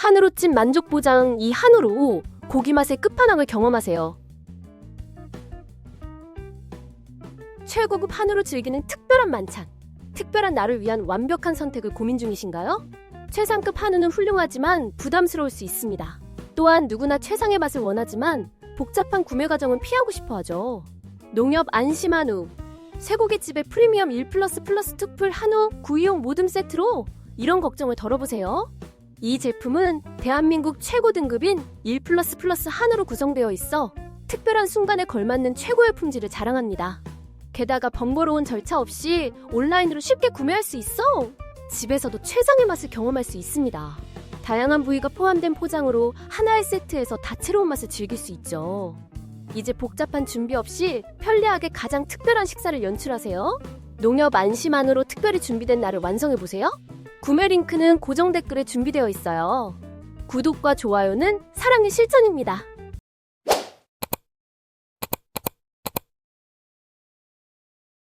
한우로 찐 만족 보장 이 한우로 고기 맛의 끝판왕을 경험하세요. 최고급 한우로 즐기는 특별한 만찬. 특별한 나를 위한 완벽한 선택을 고민 중이신가요? 최상급 한우는 훌륭하지만 부담스러울 수 있습니다. 또한 누구나 최상의 맛을 원하지만 복잡한 구매 과정은 피하고 싶어 하죠. 농협 안심 한우. 쇠고기집의 프리미엄 1 플러스 플러스 투풀 한우 구이용 모듬 세트로 이런 걱정을 덜어보세요. 이 제품은 대한민국 최고 등급인 1 플러스 플러스 한우로 구성되어 있어 특별한 순간에 걸맞는 최고의 품질을 자랑합니다. 게다가 번거로운 절차 없이 온라인으로 쉽게 구매할 수 있어. 집에서도 최상의 맛을 경험할 수 있습니다. 다양한 부위가 포함된 포장으로 하나의 세트에서 다채로운 맛을 즐길 수 있죠. 이제 복잡한 준비 없이 편리하게 가장 특별한 식사를 연출하세요. 농협 안심안으로 특별히 준비된 날을 완성해 보세요. 구매 링크는 고정 댓글에 준비되어 있어요. 구독과 좋아요는 사랑의 실천입니다.